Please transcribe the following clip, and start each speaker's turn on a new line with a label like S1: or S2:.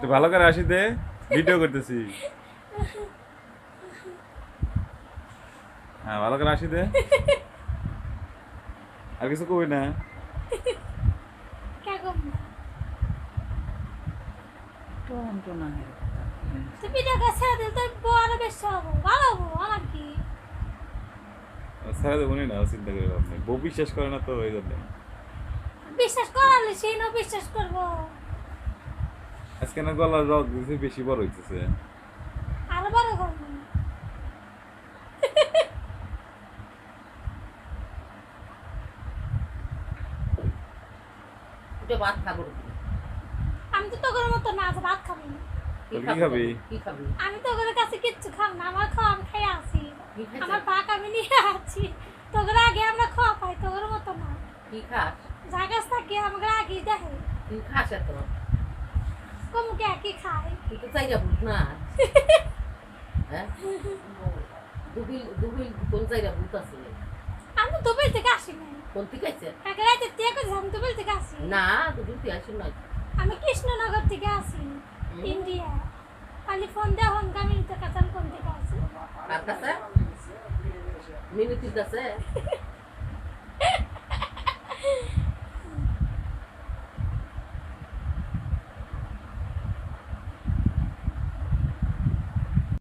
S1: তো ভালো করে আসি দে ভিডিও করতেছি। হ্যাঁ ভালো করে আসি দে। আর কিছু কবি না। চিন্তা করে লাভ নেই বউ বিশ্বাস করে না তো ওই জন্য।
S2: বিশ্বাস করালে সেই না বিশ্বাস করব।
S1: আজকে না গলার রক দিয়েছে বেশি বড় হইতেছে।
S2: আরও বড় করব।
S3: এটা ভাত খাব।
S2: আমি তো তোদের মতো না ভাত খাবি। না
S1: তো কি খাবি?
S3: কি খাবি?
S2: আমি তোদের কাছে কিচ্ছু খাব না আমার খাওয়া আমি খাই আছি আমার পাক আমি নিয়ে আছি তোদের আগে আমরা খাওয়া পাই তোদের মতো না।
S3: কি খাস?
S2: গাছ থাকে আমাকে আগে দেখে।
S3: কি খাস এত?
S2: কমুকে একই খাই
S3: তুই তো চাইরা ভূত না। হ্যাঁ? দুবিল দুবিল কোন চাইরা ভূত আছে?
S2: আমি দুবাই থেকে আসি না
S3: কোন থেকে আছে
S2: কাকে রাতে তে করে আমি দুবাই থেকে আসি।
S3: না দুবিল তুই আসিস না
S2: আমি কৃষ্ণনগর থেকে আসি ইন্ডিয়া। খালি ফোন দেওয়া হন কামিনী তো কাছে কোন থেকে আসি।
S3: কাছে? মিনিতির কাছে?